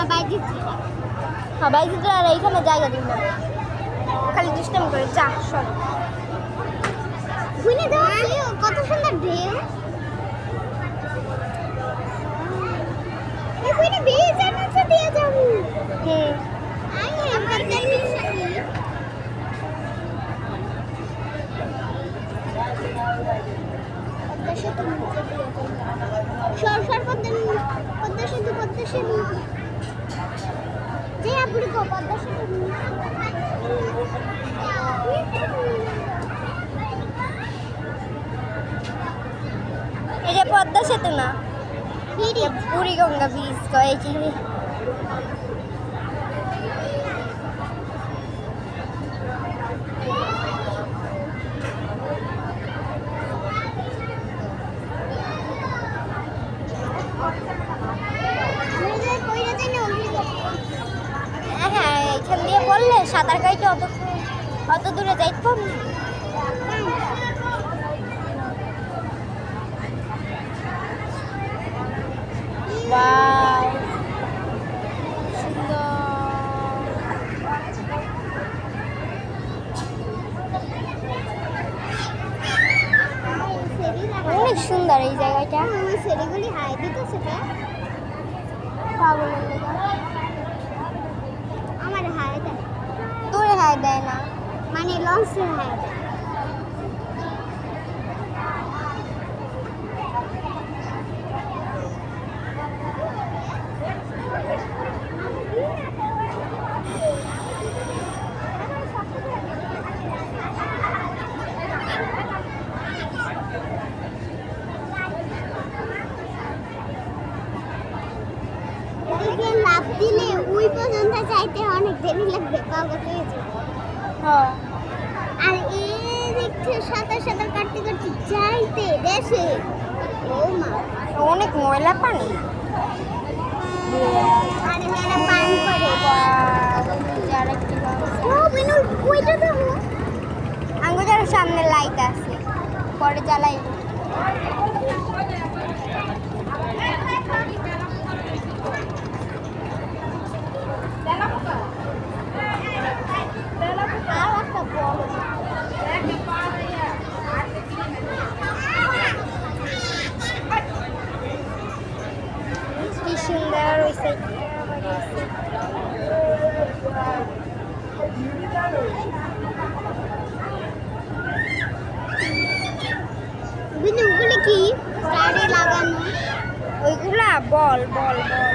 না বাইজিত্রী হ্যাঁ বাইজিতে আর এইখানে জায়গা দিন না। খালি দুষ্টামি করে যা সব ঘুরে দেওয়া কত সুন্দর ঢেউ এই ঘুরে দিয়ে জানাচ্ছে দিয়ে যাব। আই আমার যাব। সর সর পদ্মা সেতু পদ্মা সেতু। যে পদ্মা সেতু না? বুড়িগঙ্গা ব্রিজ কয় কি আমি যে কইরা যাই না ওই হ্যাঁ হ্যাঁ এখান দিয়ে বললে সাঁতার কাইতে অত অত দূরে যাইতে পারব। অনেক সুন্দর এই জায়গাটা। সেরিগুলি হাই দিতেছে পাগলের লেগে। আমার হাই দেয় দূরে হাই দেয় না মানে লঞ্চে ওইদিকে লাফ দিলে ওই পর্যন্ত যাইতে অনেক দেরি লাগবে কাগজ হয়ে যাবে। হ্যাঁ। আর এই দেখছে সাঁতার সাঁতার কাটতে কাটতে যাইতে দেশে ও মা। অনেক ময়লা পানি। আরে পান করে। আরেকটি ও বিনু কইটা দেখো আঙ্গুজার সামনে লাইট আছে। পরে জ্বালাই আর একটা বড় কি সুন্দর ওই সাইড বিনু ওগুলি কি? গাড়ি লাগানো। ওইগুলা বল বল বল।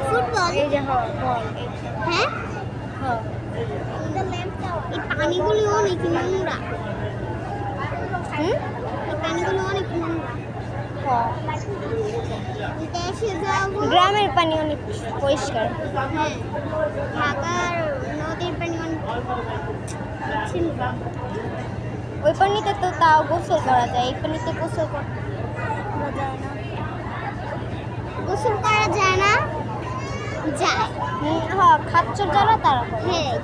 ফুটবল? এই যে হ বল এই হ্যাঁ? হ। এই পানিগুলি অনেক নোংরা। হুম? এই পানিগুলো অনেক নোংরা হ দেশে যাব গ্রামের পানি অনেক পরিষ্কার। হ্যাঁ ঢাকার নদীর পানি অনেক ওই পানিতে তো তাও গোসল করা যায়, এই পানিতে গোসল করা যায় না। গোসল করা যায় না, যায়। হ্যাঁ খাচ্চর যারা তারা হ্যাঁ।